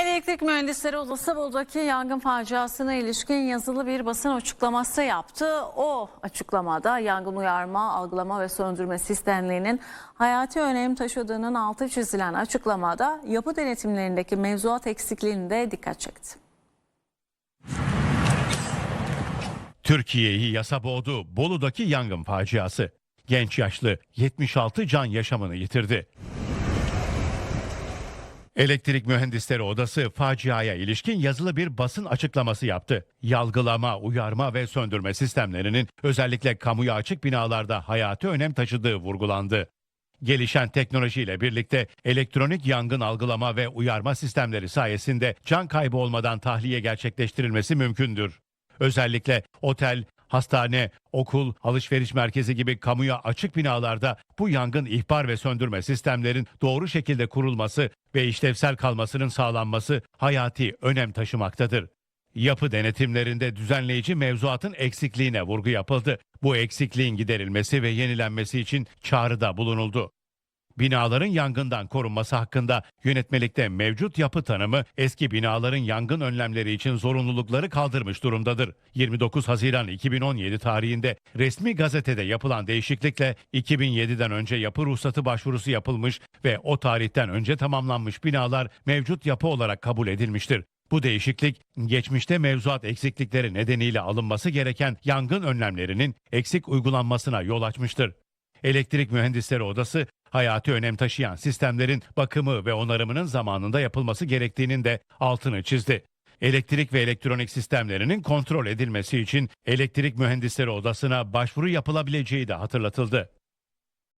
Elektrik Mühendisleri Odası Bolu'daki yangın faciasına ilişkin yazılı bir basın açıklaması yaptı. O açıklamada yangın uyarma, algılama ve söndürme sistemlerinin hayati önem taşıdığının altı çizilen açıklamada yapı denetimlerindeki mevzuat eksikliğine de dikkat çekti. Türkiye'yi yasa boğdu Bolu'daki yangın faciası. Genç yaşlı 76 can yaşamını yitirdi. Elektrik Mühendisleri Odası faciaya ilişkin yazılı bir basın açıklaması yaptı. Yalgılama, uyarma ve söndürme sistemlerinin özellikle kamuya açık binalarda hayati önem taşıdığı vurgulandı. Gelişen teknolojiyle birlikte elektronik yangın algılama ve uyarma sistemleri sayesinde can kaybı olmadan tahliye gerçekleştirilmesi mümkündür. Özellikle otel, hastane, okul, alışveriş merkezi gibi kamuya açık binalarda bu yangın ihbar ve söndürme sistemlerin doğru şekilde kurulması ve işlevsel kalmasının sağlanması hayati önem taşımaktadır. Yapı denetimlerinde düzenleyici mevzuatın eksikliğine vurgu yapıldı. Bu eksikliğin giderilmesi ve yenilenmesi için çağrıda bulunuldu. Binaların yangından korunması hakkında yönetmelikte mevcut yapı tanımı eski binaların yangın önlemleri için zorunlulukları kaldırmış durumdadır. 29 Haziran 2017 tarihinde resmi gazetede yapılan değişiklikle 2007'den önce yapı ruhsatı başvurusu yapılmış ve o tarihten önce tamamlanmış binalar mevcut yapı olarak kabul edilmiştir. Bu değişiklik geçmişte mevzuat eksiklikleri nedeniyle alınması gereken yangın önlemlerinin eksik uygulanmasına yol açmıştır. Elektrik Mühendisleri Odası hayati önem taşıyan sistemlerin bakımı ve onarımının zamanında yapılması gerektiğinin de altını çizdi. Elektrik ve elektronik sistemlerinin kontrol edilmesi için Elektrik Mühendisleri Odası'na başvuru yapılabileceği de hatırlatıldı.